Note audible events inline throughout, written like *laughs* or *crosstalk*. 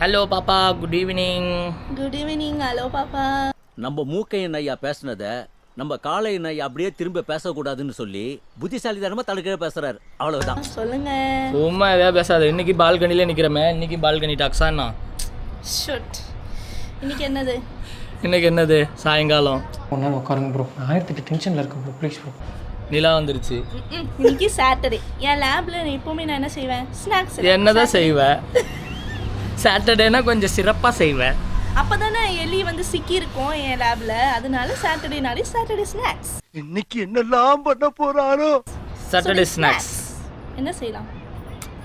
Hello பாப்பா good evening good evening hello பாப்பா நம்ம மூக்கையன் ஐயா பேசுனத நம்ம காளையன் ஐயா அப்படியே திரும்ப பேசக்கூடாதுன்னு சொல்லி புத்திசாலித்தனமா தடுக்கிற பேசுறாரு. அவ்வளவுதான். சொல்லுங்க. சும்மா எதாவது பேசாத. இன்னைக்கு பால்கனிலே நிற்கிறமே இன்னைக்கு பால்கனி டாக்ஸாண்ணா ஷுட் இன்னைக்கு என்னது? இன்னைக்கு என்னது? சாயங்காலம். ஒன்றா உட்காருங்க ப்ரோ ஆயிரத்தெட்டு டென்ஷனில் இருக்கேன் ப்ரோ ப்ளீஸ் ப்ரோ நிலா வந்துருச்சு. ம்ம். இன்னைக்கு சாட்டர்டே என் லேப்ல எப்பவுமே நான் என்ன செய்வேன்? ஸ்நாக்ஸ் என்னதான் செய்வேன் *laughs* சாட்டர்டேனா கொஞ்சம் சிறப்பாக செய்வேன். அப்பதானே எலி வந்து சிக்கி இருக்கும் என் லேப்ல. அதனால சாட்டர்டேனாலே சாட்டர்டே ஸ்நாக்ஸ் இன்னைக்கு என்னெல்லாம் பண்ண போறாரோ? சாட்டர்டே ஸ்நாக்ஸ் என்ன செய்யலாம்?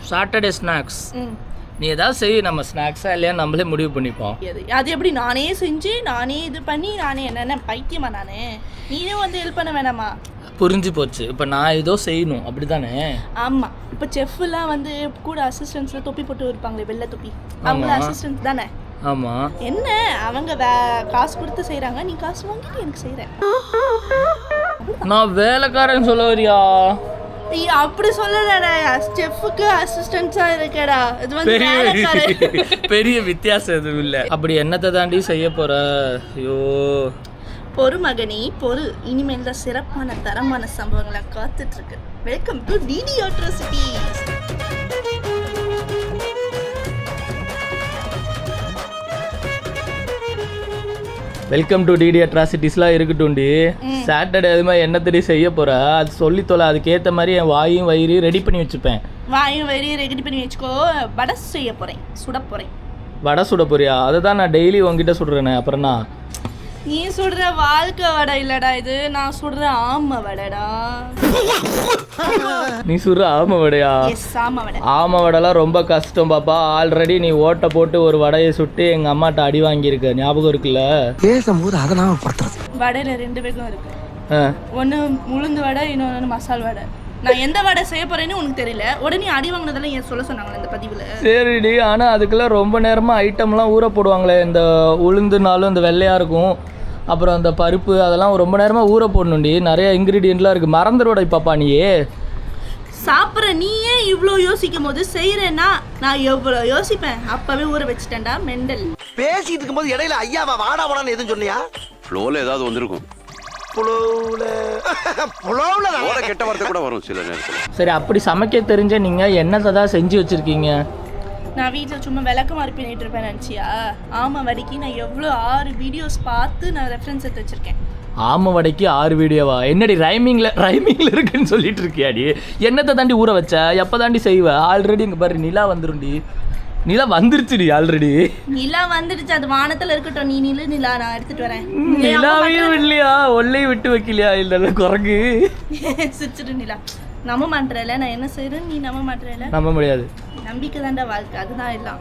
சாட்டர்டே ஸ்நாக்ஸ் ம். நீ ஏதாவது செய் நம்ம ஸ்நாக்ஸாக இல்லையா நம்மளே முடிவு பண்ணிப்போம். அது அது எப்படி நானே செஞ்சு நானே இது பண்ணி நானே என்னென்ன பைத்தியமா நானே? நீனே வந்து ஹெல்ப் பண்ண வேணாமா? புரிஞ்சு போச்சு. இப்போ நான் ஏதோ செய்யணும். அப்படி தானே ஆமா. இப்போ செஃப்லாம் வந்து கூட அசிஸ்டன்ட்ஸ்ல தொப்பி போட்டு இருப்பாங்களே வெள்ளை தொப்பி. அவங்க ஆமா. அசிஸ்டன்ட் தானே? ஆமாம் என்ன? அவங்க வே காசு கொடுத்து செய்றாங்க. நீ காசு வாங்கிட்டு எனக்கு செய்ற. நான் வேலைக்காரன் சொல்ல வரியா? அப்படி சொல்லலடா. செஃப்க்கு அசிஸ்டன்ஸா இருக்கடா. இது வந்து பெரிய. பெரிய வித்தியாசம் எதுவும் இல்லை. அப்படி என்னத்தை தாண்டி செய்ய போற? ஐயோ. பொறு மகனே பொறு. இனிமேல் தான் சிறப்பான தரமான சம்பவங்களை காத்துட்டு இருக்கு welcome to DD atrocity welcome to DD அட்ராசிட்டிஸ்லாம் இருக்கட்டும்டி. சாட்டர்டே அது மாதிரி என்ன தெரிய செய்ய போற? அது சொல்லி தொலை அதுக்கேற்ற மாதிரி என் வாயும் வயிறு ரெடி பண்ணி வச்சுப்பேன். வாயும் வெளியே ரெடி பண்ணி வச்சுக்கோ. வடை செய்ய போறேன். சுட போறேன். வடை சுட போறியா? அதை தான் நான் டெய்லி உங்ககிட்ட சுடுறேனே. அப்புறம் நான் நீ சுடுற வாழ்க்கை வடை இல்லடா இது. நான் சுடுற ஆம வடைடா. நீ சுடுற ஆம வடையா? ஆம வடை. ஆம வடைலாம் ரொம்ப கஷ்டம் பாப்பா. ஆல்ரெடி நீ ஓட்டை போட்டு ஒரு வடையை சுட்டு எங்கள் அம்மாட்ட அடி வாங்கியிருக்க. ஞாபகம் இருக்குல்ல? பேசும்போது அதெல்லாம் படுத்துறது வடையில ரெண்டு பேருக்கும் இருக்கு. ஆ. ஒன்று உளுந்து வடை இன்னொன்று மசால் வடை. நான் எந்த வடை செய்ய போறேன்னு உனக்கு தெரியல. உடனே அடி வாங்கினதெல்லாம் ஏன் சொல்ல சொன்னாங்களே இந்த பதிவில்? சரிடி ஆனால் அதுக்கெல்லாம் ரொம்ப நேரமாக ஐட்டம்லாம் ஊற போடுவாங்களே. இந்த உளுந்துனாலும் இந்த வெள்ளையாக இருக்கும். அப்புறம் அந்த பருப்பு அதெல்லாம் ரொம்ப நேரமாக ஊற போடணும்டி. நிறைய இன்க்ரீடியண்ட்லாம் இருக்குது மறந்துடுவடா பாப்பா நீயே. சாப்பிட்ற நீயே இவ்வளோ யோசிக்கும் போது செய்கிறேன்னா நான் எவ்வளோ யோசிப்பேன்? அப்போவே ஊற வச்சுட்டேன்டா மெண்டல். பேசிட்டு இருக்கும்போது இடையில ஐயாவா வாடா வாடான்னு எதுவும் சொன்னியா? ஃப்ளோவில் ஏதாவது வந்திருக்கும். கெட்ட வார்த்தை கூட வரும் சில நேரத்தில். சரி அப்படி சமைக்க தெரிஞ்ச நீங்கள் என்னத்தை தான் செஞ்சு வச்சுருக்கீங்க? நான் வீட்டில் சும்மா விளக்கு மாதிரி பண்ணிட்டு இருப்பேன் நினச்சியா? ஆமாம் வரைக்கு நான் எவ்வளோ ஆறு வீடியோஸ் பார்த்து நான் ரெஃபரன்ஸ் எடுத்து வச்சிருக்கேன். ஆம வடைக்கு ஆறு வீடியோவா என்னடி ரைமிங்கில் ரைமிங்கில் இருக்குன்னு சொல்லிட்டு இருக்கியாடி? என்னத்தை தாண்டி ஊற வச்ச? எப்போ தாண்டி செய்வ? ஆல்ரெடி இங்கே பாரு நிலா வந்துரும்டி. நிலா வந்துருச்சுடி ஆல்ரெடி நிலா வந்துடுச்சு அது வானத்தில் இருக்கட்டும். நீ நிலு நிலா நான் எடுத்துட்டு வரேன். நிலாவையும் இல்லையா ஒல்லையும் விட்டு வைக்கலையா? இல்லை குரங்கு. சிரிச்சிட்டு நிலா. நம்ப மாட்டேறல நான் என்ன செய்யறேன் நீ நம்ப மாட்டேறல நம்ப முடியாது. நம்பிக்கை தாண்டா வாழ்க்கை. அதுதான் எல்லாம்.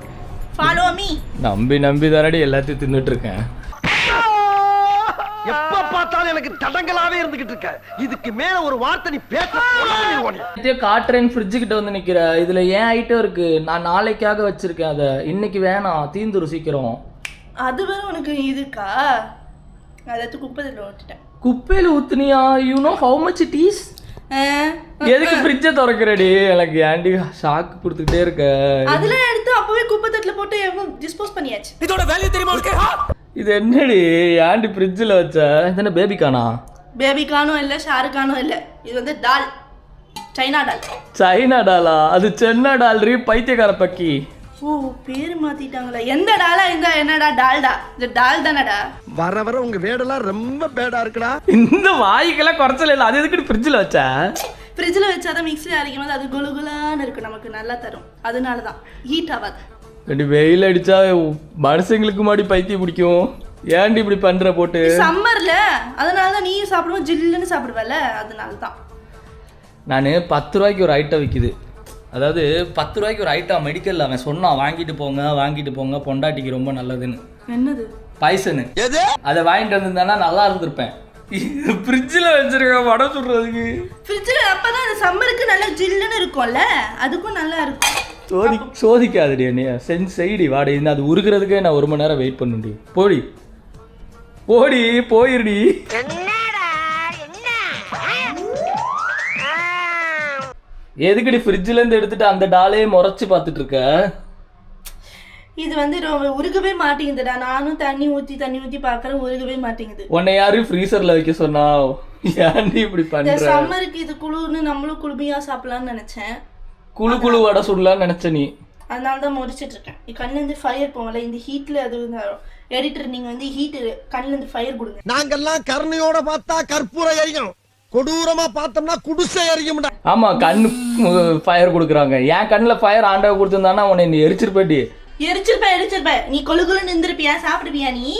ஃபாலோ மீ நம்பி நம்பி தானடி எல்லாத்தையும் தின்னுட்டு இருக்கேன் எப்ப பார்த்தாலும் எனக்கு தடங்களாவே இருந்துகிட்டு இருக்க. இதுக்கு மேல ஒரு வார்த்தை நீ பேச காட்டுறேன் ஃப்ரிட்ஜு கிட்ட வந்து நிக்கிற. இதுல ஏன் ஐட்டம் இருக்கு? நான் நாளைக்காக வச்சிருக்கேன் அதை. இன்னைக்கு வேணாம். தீந்துரு சீக்கிரம். அது வேற உனக்கு இதுக்கா அதை குப்பையில் விட்டுட்டேன் குப்பையில ஊத்துனியா? You know how much it is எதுக்கு ஃப்ரிட்ஜை திறக்கிறடி? எனக்கு ஏன்டி ஷாக் கொடுத்துக்கிட்டே இருக்க? அதெல்லாம் எடுத்து அப்பவே குப்பை தட்டில் போட்டு டிஸ்போஸ் பண்ணியாச்சு. இதோட வேல்யூ தெரியுமா இது என்னடி? ஏன்டி ஃப்ரிட்ஜில் வச்ச? இது என்ன பேபிக்கானா பேபி கானும் இல்லை ஷாருக் கானும் இல்லை. இது வந்து டால் சைனா டால் சைனா டாலா அது சென்னா டால்ரி பைத்தியக்கார பக்கி. ஓ பேர் மாத்திட்டாங்களா. எந்த டாலா இந்த என்னடா டால்டா? இது டால் தானடா? வர வர உங்க வேடெல்லாம் ரொம்ப பேடா இருக்குடா. இந்த வாய்க்கெல்லாம் குறைச்சல இல்லை. அது எதுக்கு ஃப்ரிட்ஜில் வச்ச? ஃப்ரிட்ஜில் வச்சாதான் மிக்ஸி அரைக்கும் போது அது குலு குலான்னு இருக்கும் நமக்கு நல்லா தரும். அதனால தான். ஹீட் ஆகாது. அப்படி வெயில் அடிச்சா மனுஷங்களுக்கு மாடி பைத்தியம் பிடிக்கும். ஏன்டி இப்படி பண்ற போட்டு? சம்மர்ல அதனால தான் நீயும் சாப்பிடுவோம் ஜில்லுன்னு சாப்பிடுவல அதனால தான். நான் பத்து ரூபாய்க்கு ஒரு ஐட்டம் விற்கிது அதாவது பத்து ரூபாய்க்கு ஒரு ஐட்டம் மெடிக்கலில் அவன் சொன்னான் வாங்கிட்டு போங்க வாங்கிட்டு போங்க பொண்டாட்டிக்கு ரொம்ப நல்லதுன்னு. என்னது? பாய்சனு எது? அதை வாங்கிட்டு வந்திருந்தானா நல்லா இருந்திருப்பேன். ஃப்ரிட்ஜில் வச்சிருக்கேன் வடை சுடுறதுக்கு. ஃப்ரிட்ஜில் அப்பதான் அந்த சம்மருக்கு நல்லா ஜில்லுன்னு இருக்கும்ல அதுக்கும் நல்லா இருக்கும். சோதி சோதிக்காதடி என்னைய. செஞ்சு செய்டி வாடி. இந்த அது உருகிறதுக்கே நான் ஒரு மணி நேரம் வெயிட் பண்ணுடி போடி. போடி போயிருடி. எதுக்குடி ஃப்ரிட்ஜில் இருந்து எடுத்துட்டு அந்த டாலே முறைச்சு பார்த்துட்டு இருக்க இது வந்து ரொம்ப உருகவே மாட்டேங்குதுடா. நானும் தண்ணி ஊத்தி தண்ணி ஊத்தி பார்க்கறேன் உருகவே மாட்டேங்குது. உன்னை யாரும் ஃப்ரீசர்ல வைக்க சொன்னா? ஏன்டி இப்படி இந்த பண்ற? சம்மருக்கு இது குளுன்னு நம்மளும் குளுமையா சாப்பிடலாம்னு நினைச்சேன். குழு குழு வடை சுடலாம்னு நினைச்ச நீ. அதனால தான் முடிச்சிட்டு இருக்கேன். என் கண்ணுல இருந்து ஃபயர் போகல. இந்த ஹீட்ல அது எடிட்டர் நீங்க வந்து ஹீட் கண்ணுல இருந்து ஃபயர் கொடுங்க. நாங்கெல்லாம் கருணையோட பார்த்தா கற்பூர எரியும் கொடூரமா பார்த்தோம்னா குடிசை எரியும்டா ஆமா கண்ணு ஃபயர் கொடுக்குறாங்க. என் கண்ணுல ஃபயர் ஆண்டவ கொடுத்துருந்தானா உன்னை நீ எரிச்சிருப்பேடி எரிச்சிருப்ப எரிச்சிருப்ப நீ கொழு கொழுன்னு இருந்திருப்பியா சாப்பிடுவியா நீ?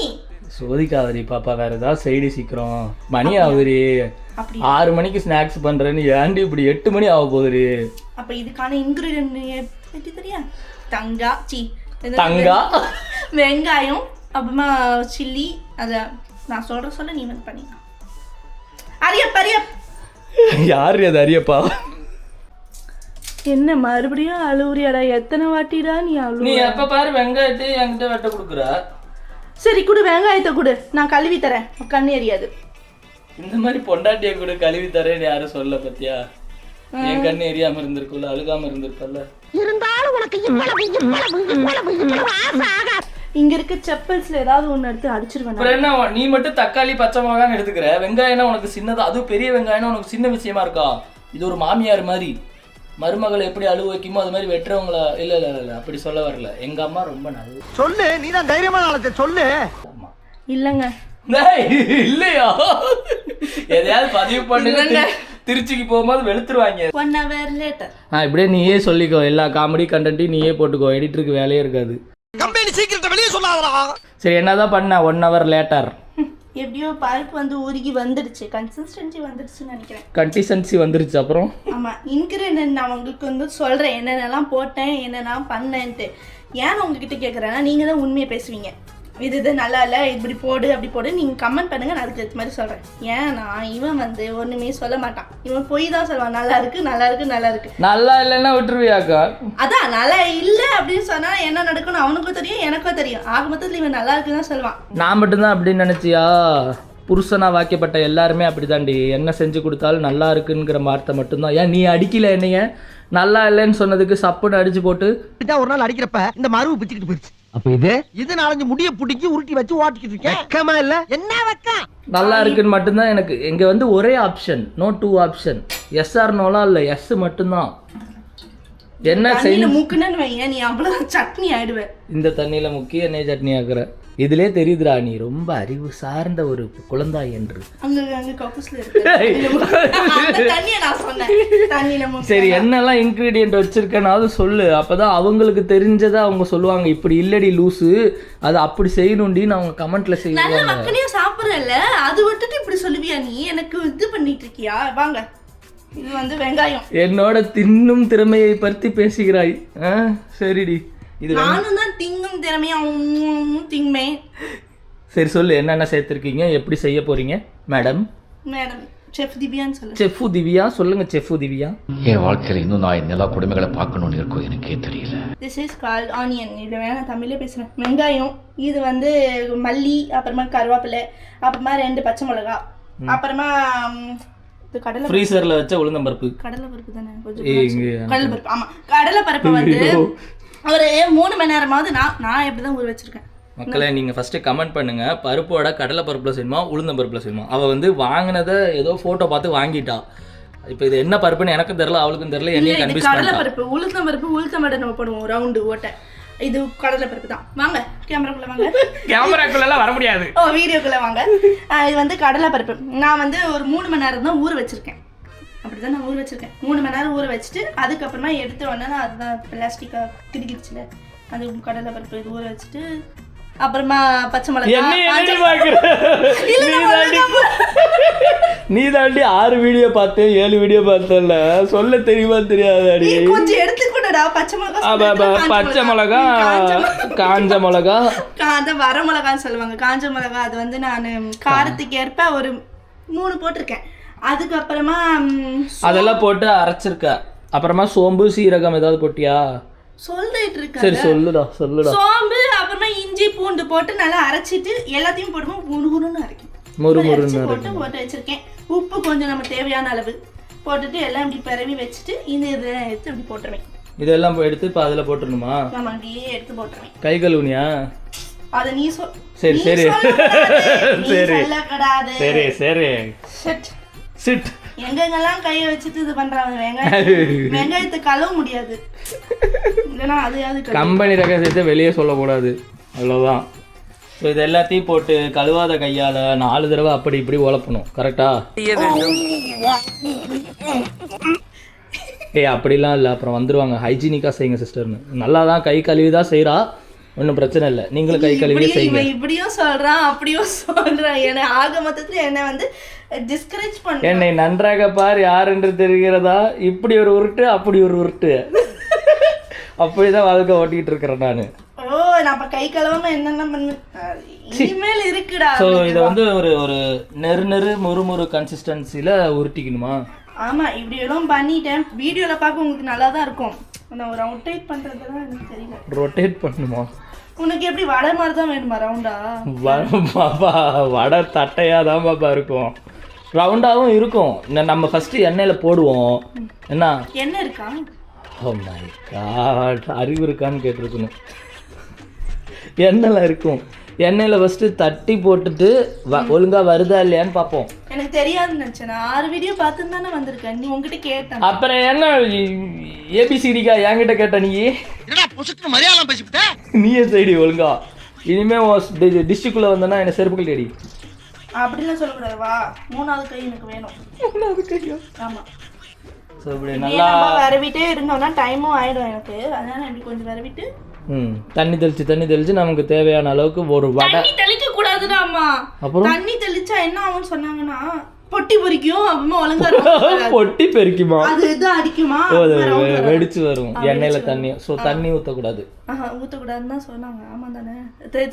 சோதிக்காதடி பாப்பா வேற ஏதாவது சைடு சீக்கிரம். மணி அப்படி ஆறு மணிக்கு ஸ்நாக்ஸ் பண்றேன்னு ஏன்டி இப்படி எட்டு மணி ஆக போகுதுடி? அப்ப இதுக்கான இன்கிரீடியன்ட் தெரியா? தங்கா சி தங்கா? வெங்காயம் அப்புறமா சில்லி அத நான் சொல்ற சொல்ல நீ வந்து பண்ணிக்கலாம் அரியப் அரியப். யாரு அது அரியப்பா? என்ன மறுபடியும் அழுவுறியாடா? எத்தனை வாட்டிடா நீ நீ அழுவு எப்ப பாரு வெங்காயத்தை என்கிட்ட வெட்ட கொடுக்குற. சரி கொடு வெங்காயத்தை கொடு. நான் கழுவி தரேன். கண்ணு எரியாது. இந்த மாதிரி பொண்டாட்டிய கூட கழுவி தரேன்னு யாரும் சொல்ல பத்தியா? என் கண்ணு எரியாம இருந்திருக்குல்ல அழுகாம இருந்திருக்கல்ல இருந்தாலும் உனக்கு இவ்வளவு இவ்வளவு இவ்வளவு இவ்வளவு ஆசை ஆகாது இங்க இருக்க செப்பல்ஸ்ல ஏதாவது ஒண்ணு எடுத்து அடிச்சிருவேன். அப்புறம் என்ன நீ மட்டும் தக்காளி பச்சை மிளகான்னு எடுத்துக்கிற? வெங்காயம்னா உனக்கு சின்னதா? அதுவும் பெரிய வெங்காயம்னா உனக்கு சின்ன விஷயமா இருக்கா? இது ஒரு மாமியார் மாதிரி. மருமகளை எப்படி அழுவ வைக்குமோ அது மாதிரி வெட்டுறவங்கள இல்ல இல்ல இல்ல, அப்படி சொல்ல வரல. எங்க அம்மா ரொம்ப நல்ல சொல்லு நீ தான் தைரியமான ஆளத்தை சொல்லு. இல்லங்க. டேய், இல்லையா? எதையாவது பதிவு பண்ணுங்க. திருச்சிக்கு போகும்போது வெளுத்துருவாங்க. ஒன் ஹவர் லேட்டர் ஆ இப்படியே நீயே சொல்லிக்கோ. எல்லா காமெடி கண்டென்ட்டையும் நீயே போட்டுக்கோ. எடிட்டருக்கு வேலையே இருக்காது. கம்பெனி சீக்கிரத்தை வெளியே சொல்லாதடா. சரி என்னதான் பண்ண? ஒன் ஹவர் லேட்டர் எப்படியோ பருப்பு வந்து உருகி வந்துடுச்சு. கன்சிஸ்டன்சி வந்துடுச்சுன்னு நினைக்கிறேன். கன்சிஸ்டன்சி வந்துருச்சு அப்புறம்? ஆமா இன்கிரீடியன்ட் நான் உங்களுக்கு வந்து சொல்றேன் என்னென்னலாம் போட்டேன் என்னென்னலாம் பண்ணேன்ட்டு. ஏன் உங்ககிட்ட கேட்குறேன்னா நீங்க தான் உண்மையை பேசுவீங்க. இது இது நல்லா இல்லை இப்படி போடு அப்படி போடு. நீங்க கமெண்ட் பண்ணுங்க நான் அதுக்கு ஏற்ற மாதிரி சொல்றேன். ஏன்னா இவன் வந்து ஒண்ணுமே சொல்ல மாட்டான். இவன் பொய் தான் சொல்லுவான். நல்லா இருக்கு நல்லா இருக்கு நல்லா இருக்கு. நல்லா இல்லைன்னா விட்டுருவியாக்கா அதான் நல்லா இல்லை அப்படின்னு சொன்னா என்ன நடக்கும்னு அவனுக்கும் தெரியும் எனக்கும் தெரியும். ஆக மொத்தத்தில் இவன் நல்லா இருக்குன்னு தான் சொல்லுவான். நான் மட்டும்தான் அப்படின்னு நினைச்சியா? புருஷனா வாக்கப்பட்ட எல்லாருமே அப்படிதாண்டி என்ன செஞ்சு கொடுத்தாலும் நல்லா இருக்குங்கிற வார்த்தை மட்டும்தான். ஏன் நீ அடிக்கல என்னைய? நல்லா இல்லைன்னு சொன்னதுக்கு சப்புன்னு அடிச்சு போட்டு. ஒரு நாள் அடிக்கிறப்ப இந்த மருவு பிச்சுக்கிட்டு போயிருச்சு. அப்ப இது? இது நாலஞ்சு முடிய புடிக்கி உருட்டி வச்சு ஓட்டிக்கிட்டு இருக்கேன். வெக்கமா இல்ல? என்ன வெக்கம்? நல்லா இருக்குன்னு மட்டும்தான் எனக்கு. இங்க வந்து ஒரே option no two option yes or நோலாம் இல்லை. எஸ் மட்டும்தான். என்ன செய் தண்ணியில மூக்குன்னு வையன் நீ அவ்வளவு சட்னி ஆயிடுவ. இந்த தண்ணியில முக்கிய எண்ணெய் சட்னி ஆக்குற? இதுலயே தெரியுதுடா நீ ரொம்ப அறிவு சார்ந்த ஒரு குழந்தாய் என்று. சரி என்னெல்லாம் இன்க்ரீடியன்ட் வச்சிருக்கேனாவது சொல்லு. அப்பதான் அவங்களுக்கு தெரிஞ்சதை அவங்க சொல்லுவாங்க. இப்படி இல்லடி லூசு. அது அப்படி செய்யணும்டின்னு அவங்க கமெண்ட்ல செய்வாங்க சாப்பிடுறல அது விட்டுட்டு இப்படி சொல்லுவியா நீ? எனக்கு இது பண்ணிட்டு இருக்கியா? வாங்க. இது வந்து வெங்காயம். என்னோட தின்னும் திறமையை பற்றி பேசுகிறாய். சரிடி. இது நானும் தான் திங்கும் திறமையா திங்குமே. சரி சொல்லு என்னென்ன சேர்த்துருக்கீங்க? எப்படி செய்ய போறீங்க? மேடம் மேடம் செஃப் திவ்யான்னு சொல்லு. செஃப்பு திவ்யா சொல்லுங்க செஃப்பு திவ்யா என் வாழ்க்கையில் இன்னும் நான் எல்லா கொடுமைகளை பார்க்கணும்னு இருக்கோ எனக்கே தெரியல. திஸ் இஸ் கால்ட் ஆனியன் இது வேணா தமிழ்லே பேசுகிறேன் வெங்காயம் இது வந்து மல்லி அப்புறமா கருவேப்பிலை அப்புறமா ரெண்டு பச்சை மிளகா அப்புறமா இது கடலை ஃப்ரீசர்ல வச்ச உளுந்தம்பருப்பு. கடலை பருப்பு தானே? கொஞ்சம் கடலை பருப்பு. ஆமா. கடலை பருப்பை வந்து ஒரு மூணு மணி நேரமாவது நான் நான் எப்படி தான் ஊற வச்சிருக்கேன். மக்களே நீங்கள் ஃபஸ்ட்டு கமெண்ட் பண்ணுங்க. பருப்போட கடலை பருப்பில் செய்யணுமா உளுந்தம் பருப்பில் செய்யணுமா? அவள் வந்து வாங்கினதை ஏதோ ஃபோட்டோ பார்த்து வாங்கிட்டா. இப்போ இது என்ன பருப்புன்னு எனக்கும் தெரில அவளுக்கும் தெரில என்னையும் இது கன்ஃபியூஸ் கடலை பருப்பு உளுத்தம் பருப்பு உளுத்தம் வடை நம்ம போடுவோம் ரவுண்டு ஓட்டை. இது கடலை பருப்பு தான். வாங்க கேமராக்குள்ள வாங்க. கேமராக்குள்ளெல்லாம் வர முடியாது. ஓ வீடியோக்குள்ள வாங்க. இது வந்து கடலை பருப்பு நான் வந்து ஒரு மூணு மணி நேரம் தான் ஊற வச்சிருக்கேன். அப்படிதான் நான் ஊற வச்சிருக்கேன். மூணு மணி நேரம் ஊற வச்சுட்டு அதுக்கப்புறமா எடுத்த உடனே நான் அதுதான் பிளாஸ்டிக்கா கிடிக்கிடுச்சுல அது கடலை பருப்பு இது ஊற வச்சுட்டு அப்புறமா பச்சை மிளகாய் நீ தாண்டி ஆறு வீடியோ பார்த்தேன் ஏழு வீடியோ பார்த்தல சொல்ல தெரியுமா தெரியாதாடி? கொஞ்சம் எடுத்துக்கூடடா பச்சை பச்சை மிளகா. காஞ்ச மிளகா. காஞ்ச மிளகா. காஞ்ச வர மிளகான்னு சொல்லுவாங்க. காஞ்ச மிளகா அது வந்து நான் காரத்துக்கு ஏற்ப ஒரு மூணு போட்டிருக்கேன். அதுக்கப்புறமா அதெல்லாம் போட்டு அரைச்சிருக்க. அப்புறமா சோம்பு சீரகம் ஏதாவது போட்டியா? சொல்லிட்டு இருக்கேன் சரி சொல்லுடா சொல்லுடா. சோம்பு அப்புறமா இஞ்சி பூண்டு போட்டு நல்லா அரைச்சிட்டு எல்லாத்தையும் போடுவோம் முருகுன்னு அரைக்கும். முறுன்னு போட்டு போட்டு வச்சிருக்கேன். உப்பு கொஞ்சம் நம்ம தேவையான அளவு போட்டுட்டு எல்லாம் இப்படி பரவி வச்சுட்டு இந்த இதை எடுத்து இப்படி போட்டுருவேன். இதெல்லாம் எடுத்து இப்போ அதில் போட்டுருணுமா நம்ம அப்படியே எடுத்து போட்டுருவேன். கை கழுவுனியா? அதை நீ சொல் சரி, சரி. சரி. சரி சரி. சிட் எங்கெங்கெல்லாம் கையை வச்சுட்டு இது பண்றாங்க? வெங்காயம் *laughs* வெங்காயத்தை கழுவ முடியாது. இல்லைன்னா அதையாவது கழுவு. கம்பெனி ரகசியத்தை வெளியே சொல்லக்கூடாது. அவ்வளோதான் ஸோ இது எல்லாத்தையும் போட்டு கழுவாத கையால் நாலு தடவை அப்படி இப்படி உழப்பணும். கரெக்டா ஏய் அப்படிலாம் இல்லை. அப்புறம் வந்துருவாங்க. ஹைஜீனிக்காக செய்யுங்க சிஸ்டர்னு நல்லா தான் கை கழுவி தான் செய்கிறா ஒன்றும் பிரச்சனை இல்லை. நீங்களும் கை இப்படியும் செய்யுங்க. இப்படியும் சொல்றான் அப்படியும் சொல்றான். என்னை ஆக மொத்தத்துல என்ன வந்து டிஸ்கரேஜ் பண்றான். என்னை நன்றாக பார் யார் என்று தெரிகிறதா? இப்படி ஒரு உருட்டு அப்படி ஒரு உருட்டு. அப்படிதான் வாழ்க்கை ஓட்டிகிட்டு இருக்கிறேன் நான். ஓ அப்ப கை கழுவாம என்னென்ன பண்ணுவேன் இனிமேல் இருக்குடா ஸோ இதை வந்து ஒரு ஒரு நெரு நெரு முறுமுறு கன்சிஸ்டன்சியில் உருட்டிக்கணுமா? ஆமா இப்படி எல்லாம் பண்ணிட்டேன். வீடியோல பார்க்க உங்களுக்கு நல்லா தான் இருக்கும். நான் ரொட்டேட் எனக்கு தெரியல. ரொட்டேட் பண்ணுமா? உனக்கு எப்படி வடை மாதிரி தான் வேணுமா ரவுண்டா பாப்பா வடை தட்டையாக தான் பாப்பா இருக்கும் ரவுண்டாகவும் இருக்கும். நம்ம ஃபஸ்ட்டு எண்ணெயில் போடுவோம். என்ன? என்ன இருக்கா? ஓ மை காட் அறிவு இருக்கான்னு கேட்டிருக்கணும். எண்ணெயில் இருக்கும். எண்ணெயில் ஃபஸ்ட்டு தட்டி போட்டுட்டு வ ஒழுங்காக வருதா இல்லையான்னு பார்ப்போம். எனக்கு தெரியாதுன்னு நினைச்சேன். நான் ஆறு வீடியோ பார்த்து தானே வந்திருக்கேன். நீ உங்ககிட்ட கேட்டேன். அப்புறம் என்ன ஏபிசிடிக்கா என்கிட்ட கேட்ட நீ? மரியாதை பேசிவிட்ட? நீயே செய்டி ஒழுங்கா? இனிமே டிஸ்ட்ரிக்ட்குள்ளே வந்தேன்னா என்ன செருப்பு கழட்டி அப்படிலாம் சொல்லக்கூடாது. வா மூணாவது கை எனக்கு வேணும். ஆமா. ஸோ இப்படி நல்லா வரவிட்டே இருந்தோம்னா டைமும் ஆயிடும் எனக்கு. அதனால இப்படி கொஞ்சம் வரவிட்டு தண்ணி தெளிச்சு தண்ணி தெளிச்சு நமக்கு தேவையான அளவுக்கு ஒரு வடை. தெளிக்க கூடாதுடாமா அப்புறம்? தண்ணி தெளிச்சா என்ன ஆகும்னு சொன்னாங்கன்னா பொட்டி பொறிக்கும் அப்புறமா ஒழுங்கா. *laughs* பொட்டி பெருக்குமா? அது இது அடிக்குமா. வெடிச்சு வரும். எண்ணெயில தண்ணி. ஸோ தண்ணி ஊற்றக்கூடாதுன்னு தான் சொன்னாங்க. ஆமாம் தானே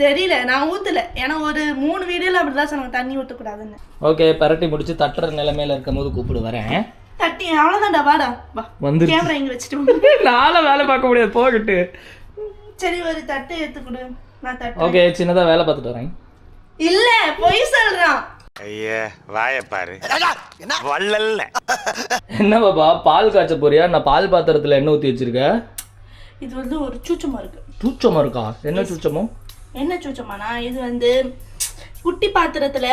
தெரியல. நான் ஊற்றல ஏன்னா ஒரு மூணு வீடியோல அப்படிதான் சொன்னாங்க. தண்ணி ஊற்றக்கூடாதுன்னு ஓகே பரட்டி முடிச்சு தட்டுற நிலைமையில இருக்கும் போது கூப்பிடு வரேன். தட்டி அவ்வளோதான்டா வாடா. வா. வந்துருச்சு. கேமரா இங்கே வச்சுட்டு *laughs* வேலை பார்க்க முடியாது. போகட்டு. சரி ஒரு தட்டு எடுத்து கொடு. நான் தட்டு ஓகே சின்னதா வேலை பார்த்துட்டு வரேன். இல்ல பொய் சொல்றான். ஐயா வாய பாரு. வள்ளல்ல. என்ன பாப்பா பால் காய்ச்ச போறியா? நான் பால் பாத்திரத்துல எண்ணெய் ஊற்றி வச்சிருக்கேன் இது வந்து ஒரு சூச்சமா இருக்கு. சூச்சமா இருக்கா? என்ன சூச்சமோ என்ன சூச்சமானா இது வந்து குட்டி பாத்திரத்துல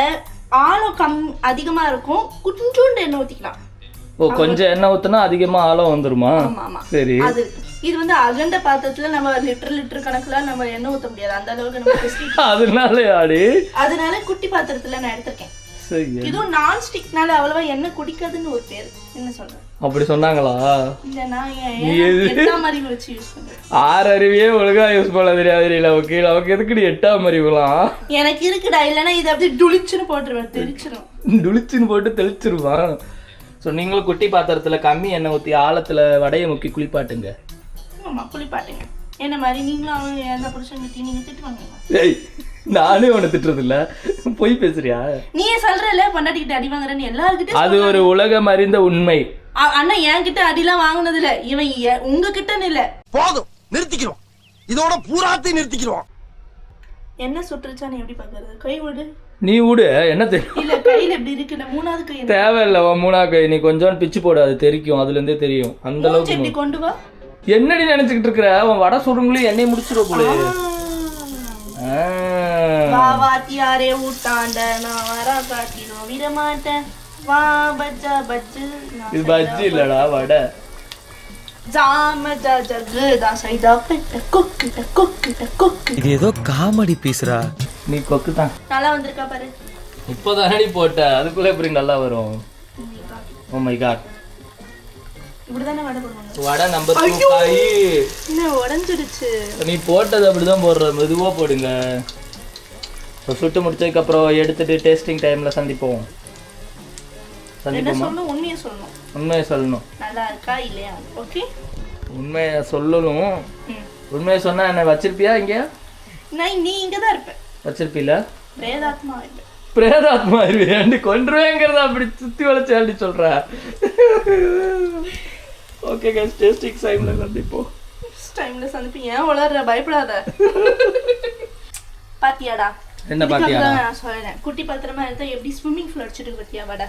ஆழம் கம் அதிகமா இருக்கும். கொஞ்சோண்டு எண்ணெய் ஊத்திக்கலாம். ஓ கொஞ்சம் எண்ணெய் ஊத்துனா அதிகமா ஆழம் வந்துருமா? சரி. அது இது வந்து அகண்ட பாத்திரத்துல நம்ம லிட்டர் லிட்டர் கணக்குல நம்ம எண்ணெய் ஊத்த முடியாது. அந்த அளவுக்கு நம்ம *laughs* அதனால ஆடி அதனால குட்டி பாத்திரத்துல நான் எடுத்திருக்கேன். இதுவும் நான் ஸ்டிக்னால அவ்வளவா எண்ணெய் குடிக்காதுன்னு ஒரு பேர். என்ன சொல்றேன் அப்படி சொன்னாங்களா? ஆறு அறிவியே ஒழுங்கா யூஸ் பண்ண தெரியாது தெரியல ஓகே அவக்கு எதுக்கு எட்டாம் அறிவுலாம் எனக்கு இருக்குடா இல்லைன்னா இது அப்படியே டுளிச்சுன்னு போட்டுருவேன் தெரிச்சிடும் துளிச்சுன்னு போட்டு தெளிச்சிருவான். ஸோ நீங்களும் குட்டி பாத்திரத்துல கம்மி எண்ணெய் ஊற்றி ஆழத்துல வடையை முக்கி குளிப்பாட்டுங்க. ஆமா குளிப்பாட்டுங்க. என்ன மாதிரி? நீங்களும் அவன் எந்த புருஷன் கிட்டி நீங்க திட்டுவாங்க. ஏய் நானே உன்னை திட்டுறது இல்ல பொய் பேசுறியா? நீயே சொல்றல பொண்டாட்டிக்கிட்ட அடி வாங்குறேன்னு எல்லாருக்கிட்டையும் அது ஒரு உலகம் அறிந்த உண்மை. அண்ணா என்கிட்ட அடிலாம் வாங்குனது இல்ல இவன் உங்ககிட்டன்னு இல்ல. போதும் நிறுத்திக்கிறோம் இதோட பூராத்தையும் நிறுத்திக்கிறோம் என்ன சுட்டுருச்சான்னு எப்படி பாக்குறது? கை விடு நீ விடு என்ன தெரியும் மூணாவது கை? தேவையில்ல மூணா கை நீ கொஞ்சம் பிச்சு போடு அது தெரிக்கும் அதுல இருந்தே தெரியும் அந்த அளவுக்கு கொண்டு வா என்னடி நினைச்சுக்கிட்டு இருக்கிற அவன் வடை சுடுங்களும் எண்ணெய் முடிச்சிருவ போல வாத்தியாரே ஊட்டாண்ட நான் வர காட்டிடும் விட மாட்டேன் வா பஜ்ஜு நான் இது பஜ்ஜி இல்லடா வடை இது ஏதோ காமெடி பீஸ்ரா நீ கொக்கு தான் நல்லா வந்திருக்கா பாரு. இப்போதானடி போட்ட அதுக்குள்ள எப்படி நல்லா வரும்? ஓ மை காட் வடை போடுவாங்க. வடை நம்பர் டூ காய் என்ன உடஞ்சிடுச்சு. நீ போட்டது அப்படிதான் போடுற மெதுவா போடுங்க. சுட்டு முடிச்சதுக்கு அப்புறம் எடுத்துட்டு டேஸ்டிங் டைம்ல சந்திப்போம். சந்திப்போமா? உண்மையை சொல்லணும். உண்மையை சொல்லணும். நல்லா இருக்கா இல்லையா? ஓகே உண்மையை சொல்லணும். ம். உண்மையை சொன்னா என்ன வச்சிருப்பியா இங்க நான் நீ இங்க தான் இருப்ப வச்சிருப்பீல பிரேதாத்மா இல்லை பிரேதாத்மா இருவேண்டி கொன்றுவேங்கிறத அப்படி சுத்தி வளைச்சு அள்ளி சொல்ற ஓகே கைஸ் டேஸ்டிங் டைம்ல சந்திப்போம் டைம்ல சந்திப்பீங்க ஏன் வளர்ற பயப்படாத பாத்தியாடா என்ன பாத்தியா நான் சொல்றேன் குட்டி பத்திரமா இருந்தா எப்படி ஸ்விம்மிங் ஃபூல் அடிச்சிட்டு பத்தியா வடை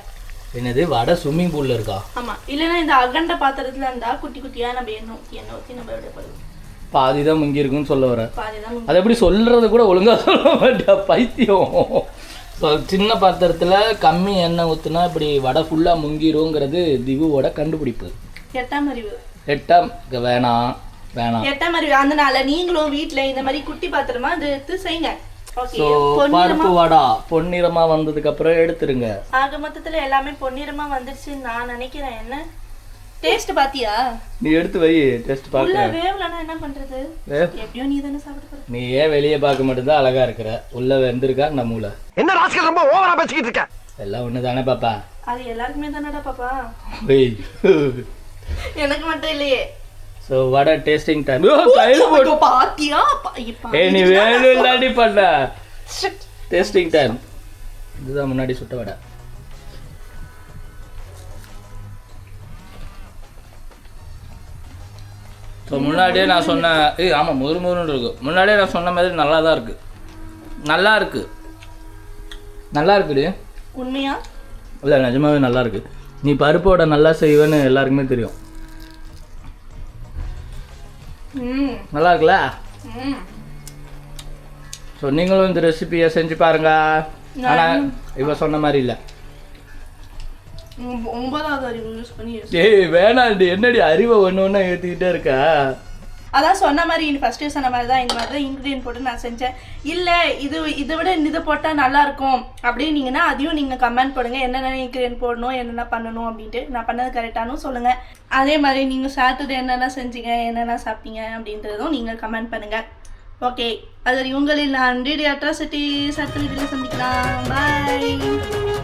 என்னது வடை ஸ்விம்மிங் பூல்ல இருக்கா ஆமா இல்லைன்னா இந்த அகண்ட பாத்திரத்துல இருந்தா குட்டி குட்டியா நம்ம எண்ணெய் ஊத்தி எண்ணெய் ஊத்தி நம்ம விட போடுவோம் பாதி தான் முங்கி இருக்குன்னு சொல்ல தான் அது எப்படி சொல்றது கூட ஒழுங்கா சொல்ல மாட்டியா பைத்தியம். ஸோ சின்ன பாத்திரத்துல கம்மி எண்ணெய் ஊத்துனா இப்படி வடை ஃபுல்லா முங்கிருங்கிறது திவுவோட கண்டுபிடிப்பு. எட்டாம் அறிவு. எட்டாம் வேணாம் வேணாம். எட்டாம் அறிவு. அதனால நீங்களும் வீட்ல இந்த மாதிரி குட்டி பாத்திரமா எடுத்து செய்யுங்க. ஸோ பருப்பு வடா பொன்னிறமா வந்ததுக்கு அப்புறம் எடுத்துருங்க. ஆக மொத்தத்துல எல்லாமே பொன்னிறமா வந்துருச்சுன்னு நான் நினைக்கிறேன். என்ன? டேஸ்ட் பாத்தியா? நீ எடுத்து வை டெஸ்ட் உள்ள பார்க்குறேன் வேவலனா என்ன பண்றது? வேவ். எப்படியும் நீ தானே சாப்பிட போற. நீ ஏன் வெளியே பார்க்க மட்டும்தான் அழகா இருக்கிற? உள்ள வெந்திருக்கா நம்ம மூளை? என்ன ராஸ்கல் ரொம்ப ஓவரா பேசிக்கிட்டு இருக்க? எல்லாம் ஒன்று தானே பாப்பா? அது எல்லாருக்குமே தானடா பாப்பா. வெய் எனக்கு மட்டும் இல்லையே. ஸோ வடை டேஸ்டிங் டைம் கையில் போட்டு. பாத்தியா? ஏய் நீ வேணும் இல்லாட்டி பண்ண. டேஸ்டிங் டைம் இதுதான் முன்னாடி சுட்ட வடை. ஸோ முன்னாடியே நான் சொன்ன ஏய் ஆமாம் முறு முருன்னு இருக்கு. முன்னாடியே நான் சொன்ன மாதிரி நல்லா தான் இருக்கு. நல்லா இருக்கு. நல்லா இருக்குடி. உண்மையா? இல்லை நிஜமாவே நல்லா இருக்கு. நீ பருப்போட நல்லா செய்வேன்னு எல்லாருக்குமே தெரியும். நல்லா இருக்குல்ல? ஸோ நீங்களும் இந்த ரெசிபியை செஞ்சு பாருங்க. ஆனால் இவ சொன்ன மாதிரி இல்லை. ஒன்பதாவது அறிவு யூஸ் பண்ணி ஏய் வேணாண்டி என்னடி அறிவை ஒன்று ஒன்றா ஏற்றிக்கிட்டே இருக்க? அதான் சொன்ன மாதிரி ஃபர்ஸ்டே சொன்ன மாதிரி தான் இந்த மாதிரி தான் இன்க்ரீடியன்ட் போட்டு நான் செஞ்சேன். இல்லை இது இதை விட இதை போட்டால் நல்லா இருக்கும். அப்படின்னீங்கன்னா அதையும் நீங்கள் கமெண்ட் பண்ணுங்க என்னென்ன இன்க்ரீடியன்ட் போடணும் என்னென்ன பண்ணணும் அப்படின்ட்டு நான் பண்ணது கரெக்டானு சொல்லுங்கள் அதே மாதிரி நீங்கள் சாட்டர்டே என்னென்ன செஞ்சீங்க என்னென்ன சாப்பிட்டீங்க அப்படின்றதும் நீங்கள் கமெண்ட் பண்ணுங்க. ஓகே அது உங்களில் நான் அட்ராசிட்டி வீடியோவில் சந்திக்கலாம். பாய்